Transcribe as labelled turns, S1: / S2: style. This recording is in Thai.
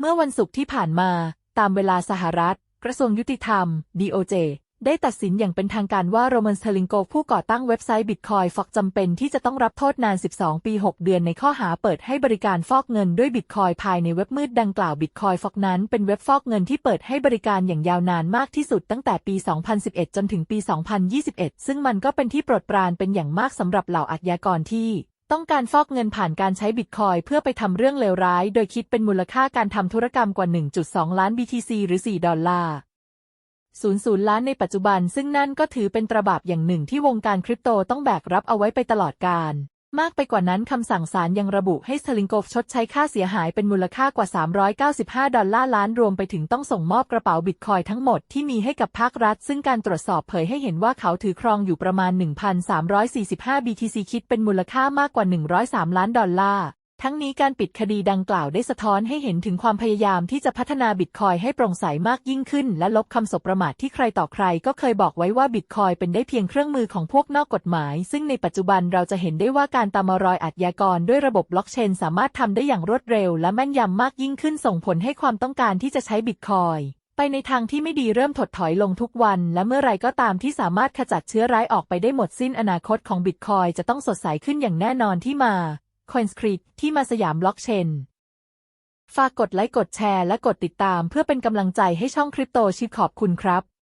S1: เมื่อวันศุกร์ที่ผ่านมา ตามเวลาสหรัฐ กระทรวงยุติธรรม DOJ ได้ตัดสินอย่างเป็นทางการว่าโรมันสเทลิงโกผู้ก่อตั้งเว็บไซต์ Bitcoin ฟอกจำเป็นที่จะต้องรับโทษนาน 12 ปี 6 เดือนในข้อหาเปิดให้บริการฟอกเงินด้วย Bitcoin ภายในเว็บมืดดังกล่าว Bitcoin ฟอกนั้นเป็นเว็บฟอกเงินที่เปิดให้บริการอย่างยาวนานมากที่สุดตั้งแต่ปี 2011 จนถึงปี 2021 ซึ่งมันก็เป็นที่โปรดปรานเป็นอย่างมากสำหรับเหล่าอาชญากรที่ ต้องการฟอกเงินผ่านการใช้บิตคอยเพื่อไปทำเรื่องเลวร้าย โดยคิดเป็นมูลค่าการทำธุรกรรมกว่า 1.2 ล้าน BTC หรือ 4 ดอลลาร์00 ล้านในปัจจุบันซึ่งนั่นก็ถือเป็นตราบาปอย่างหนึ่งที่วงการคริปโตต้องแบกรับเอาไว้ไปตลอดกาล มากไปกว่านั้นคำสั่งศาลยังระบุให้สลิงโกฟชดใช้ค่าเสียหายเป็นมูลค่ากว่า 395 ดอลลาร์ล้านรวมไปถึงต้องส่งมอบกระเป๋าบิตคอยทั้งหมดที่มีให้กับภาครัฐ ซึ่งการตรวจสอบเผยให้เห็นว่าเขาถือครองอยู่ประมาณ 1,345 BTC คิดเป็นมูลค่ามากกว่า 103 ล้านดอลลาร์ ทั้งนี้การปิดคดีดังกล่าวได้สะท้อนให้เห็นถึงความพยายามที่จะพัฒนาบิตคอยให้โปร่งใสมากยิ่งขึ้น และลบคำสบประมาทที่ใครต่อใครก็เคยบอกไว้ว่าบิตคอยเป็นได้เพียงเครื่องมือของพวกนอกกฎหมาย ซึ่งในปัจจุบันเราจะเห็นได้ว่าการตามรอยอาชญากรด้วยระบบบล็อกเชน สามารถทำได้อย่างรวดเร็ว และแม่นยำมากยิ่งขึ้นส่งผลให้ความต้องการที่จะใช้บิตคอยไปในทางที่ไม่ดีเริ่มถดถอยลงทุกวัน และเมื่อไรก็ตามที่สามารถขจัดเชื้อร้ายออกไปได้หมดสิ้นอนาคตของบิตคอยจะต้องสดใสขึ้นอย่างแน่นอนที่มา CoinScript ที่มาสยามบล็อกเชน ฝากกดไลค์กดแชร์และกดติดตามเพื่อเป็นกำลังใจให้ช่องคริปโตชิดขอบคุณครับ